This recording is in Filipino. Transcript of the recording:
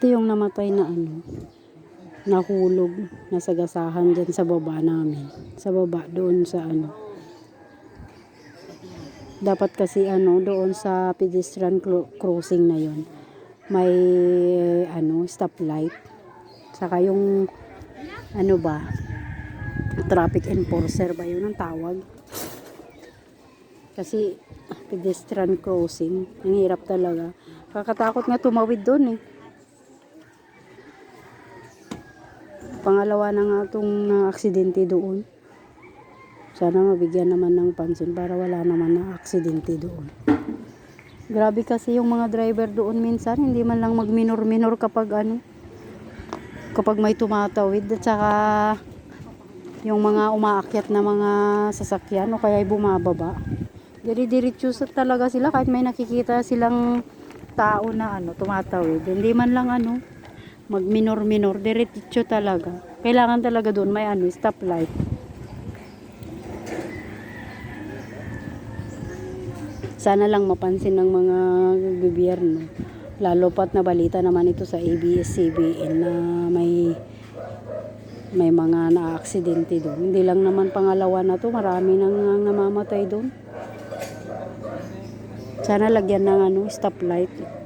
Ito yung namatay na ano, nahulog, nasagasahan dyan sa baba namin. Sa baba, doon sa ano. Dapat kasi ano, doon sa pedestrian cro- crossing na yon may ano, stoplight. Saka yung ano ba, traffic enforcer ba yun ang tawag? Kasi pedestrian crossing, ang hirap talaga. Kakatakot nga tumawid doon eh. Pangalawa na nga itong aksidente doon. Sana mabigyan naman ng pansin para wala naman na aksidente doon. Grabe kasi yung mga driver doon minsan, hindi man lang magminor-minor kapag ano, kapag may tumatawid at saka yung mga umaakyat na mga sasakyan o kaya ay bumababa. Diri-diretso talaga sila kahit may nakikita silang tao na ano, tumatawid. Hindi man lang ano, magminor-minor, diretso talaga. Kailangan talaga doon may ano, stoplight. Sana lang mapansin ng mga gobyerno. Lalo pat na balita naman ito sa ABS-CBN na may may mga na-aksidente doon. Hindi lang naman pangalawa na to, marami nang namamatay doon. Sana lagyan ng ano, stoplight.